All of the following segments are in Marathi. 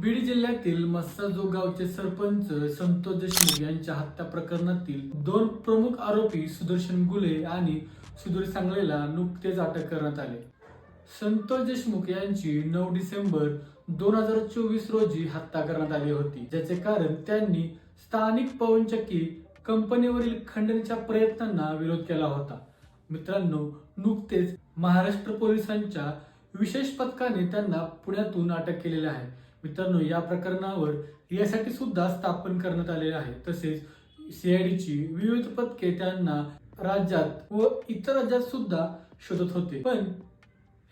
बीड जिल्ह्यातील मस्साजो गावचे सरपंच संतोष देशमुख यांच्या हत्या प्रकरणातील दोन प्रमुख आरोपी सुदर्शन गुले आणि सुधीर सांगलेला नुकतेच अटक करण्यात आले. संतोष देशमुख यांची नऊ डिसेंबर दोन हजार चोवीस रोजी हत्या करण्यात आली होती. ज्याचे कारण त्यांनी स्थानिक पवनचक्की कंपनीवरील खंडणीच्या प्रयत्नांना विरोध केला होता. मित्रांनो नुकतेच महाराष्ट्र पोलिसांच्या विशेष पथकाने त्यांना पुण्यातून अटक केलेली आहे. मित्रांनो या प्रकरणावर यासाठी सुद्धा स्थापन करण्यात आलेले आहे. तसेच सीआयडीची विविध पथके त्यांना राज्यात व इतर राज्यात सुद्धा शोधत होते. पण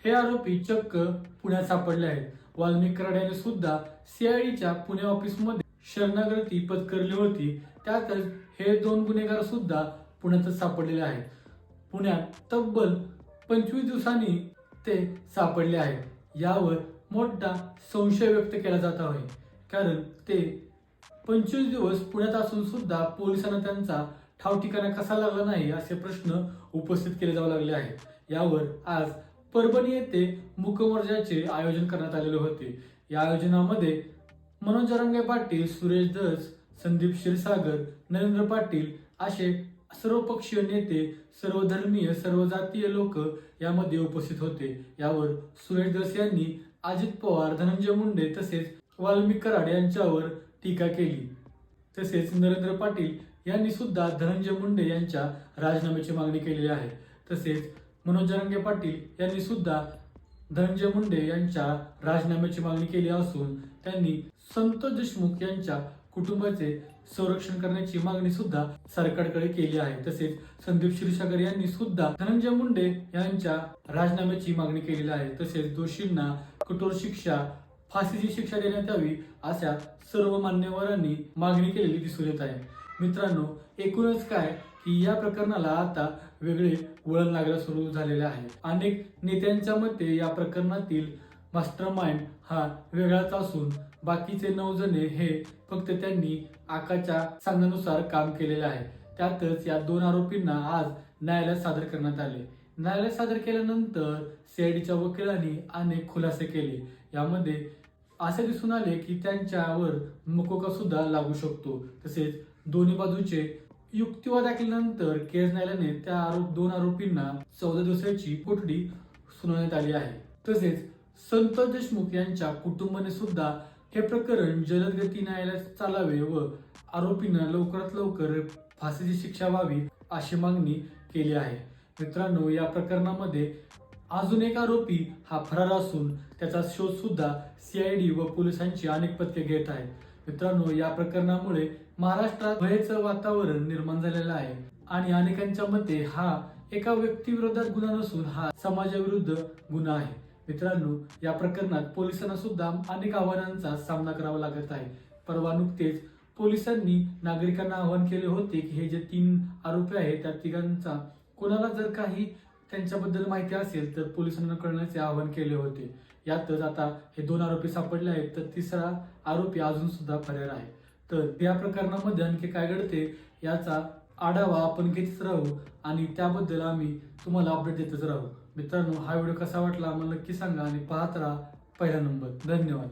हे आरोपी चक्क पुण्यात सापडले आहेत. वाल्मिक कराड सुद्धा सीआयडीच्या पुणे ऑफिसमध्ये शरणागती पत्करली होती. त्यातच हे दोन गुन्हेगार सुद्धा पुण्यातच सापडलेले आहेत. पुण्यात तब्बल पंचवीस दिवसांनी ते सापडले आहेत. यावर मोठा संशय व्यक्त केला जात आहे. कारण ते पंचवीस दिवस पुण्यात असून सुद्धा पोलिसांना त्यांचा ठाव ठिकाणा कसा लागला नाही असे प्रश्न उपस्थित केले जाऊ लागले आहेत. यावर आज परभणी येथे मुकमोर्जाचे आयोजन करण्यात आलेले होते. या आयोजनामध्ये मनोज रंगे पाटील सुरेश धस संदीप क्षीरसागर नरेंद्र पाटील असे सर्वपक्षीय नेते सर्वधर्मीय सर्व जातीय लोक यामध्ये उपस्थित होते. यावर सुरेश धस यांनी अजित पवार धनंजय मुंडे तसेच वाल्मिक कराड यांच्यावर टीका केली. तसेच नरेंद्र पाटील यांनी सुद्धा धनंजय मुंडे यांच्या राजीनाम्याची मागणी केलेली आहे. तसेच मनोज जरांगे पाटील यांनी सुद्धा धनंजय मुंडे यांच्या राजीनाम्याची मागणी केली असून त्यांनी संतोष देशमुख यांच्या कुटुंबाचे संरक्षण करण्याची मागणी सुद्धा सरकारकडे केली आहे. तसेच संदीप क्षीरसागर यांनी सुद्धा धनंजय मुंडे यांच्या राजीनाम्याची मागणी केलेली आहे. तसेच दोषींना कठोर शिक्षा फाशीची शिक्षा देण्यात यावी अशा सर्व मान्यवरांनी मागणी केलेली दिसून येत आहे. मित्रांनो एकूणच काय की या प्रकरणाला आता वेगळे वळण लागायला सुरू झालेले आहे. अनेक नेत्यांच्या मते या प्रकरणातील मास्टर माइंड हा वेगळाच असून बाकीचे नऊ जणे हे फक्त त्यांनी आकाच्या सांगण्यानुसार काम केलेले आहे. त्यातच या दोन आरोपींना आज न्यायालयात सादर करण्यात आले. न्यायालयात सादर केल्यानंतर सीआयडीच्या वकिलांनी अनेक खुलासे केले. यामध्ये असे दिसून आले की त्यांच्यावर मकोका सुद्धा लागू शकतो. तसेच दोन्ही बाजूचे युक्तिवाद ऐकल्यानंतर केस न्यायालयाने त्या आरोप दोन आरोपींना चौदा दिवसाची कोठडी सुनावण्यात आली आहे. तसेच संतोष देशमुख यांच्या कुटुंबाने सुद्धा हे प्रकरण जलद गती न्यायालयात चालावे व आरोपींना लवकरात लवकर फाशीची शिक्षा व्हावी अशी मागणी केली आहे. मित्रांनो या प्रकरणामध्ये अजून एक आरोपी हा फरार असून त्याचा शोध सुद्धा सीआयडी व पोलिसांची अनेक पथके घेत आहेत. मित्रांनो या प्रकरणामुळे महाराष्ट्रात भयचं वातावरण निर्माण झालेलं आहे आणि अनेकांच्या मते हा एका व्यक्तीविरोधात गुन्हा नसून हा समाजाविरुद्ध गुन्हा आहे. मित्रांनो या प्रकरणात पोलिसांना सुद्धा अनेक आव्हानांचा सामना करावा लागत आहे. परवा नुकतेच पोलिसांनी नागरिकांना आवाहन केले होते की हे जे तीन आरोपी आहेत त्या तिघांचा कुणाला जर काही त्यांच्याबद्दल माहिती असेल तर पोलिसांना कळण्याचे आवाहन केले होते. यातच आता हे दोन आरोपी सापडले आहेत तर तिसरा आरोपी अजून सुद्धा फरार आहे. तर या प्रकरणामध्ये आणखी काय घडते याचा आढावा आपण घेतच राहू आणि त्याबद्दल आम्ही तुम्हाला अपडेट देतच राहू. मित्रांनो हा व्हिडिओ कसा वाटला आम्हाला नक्की सांगा आणि पाहत राहा पहिला नंबर. धन्यवाद.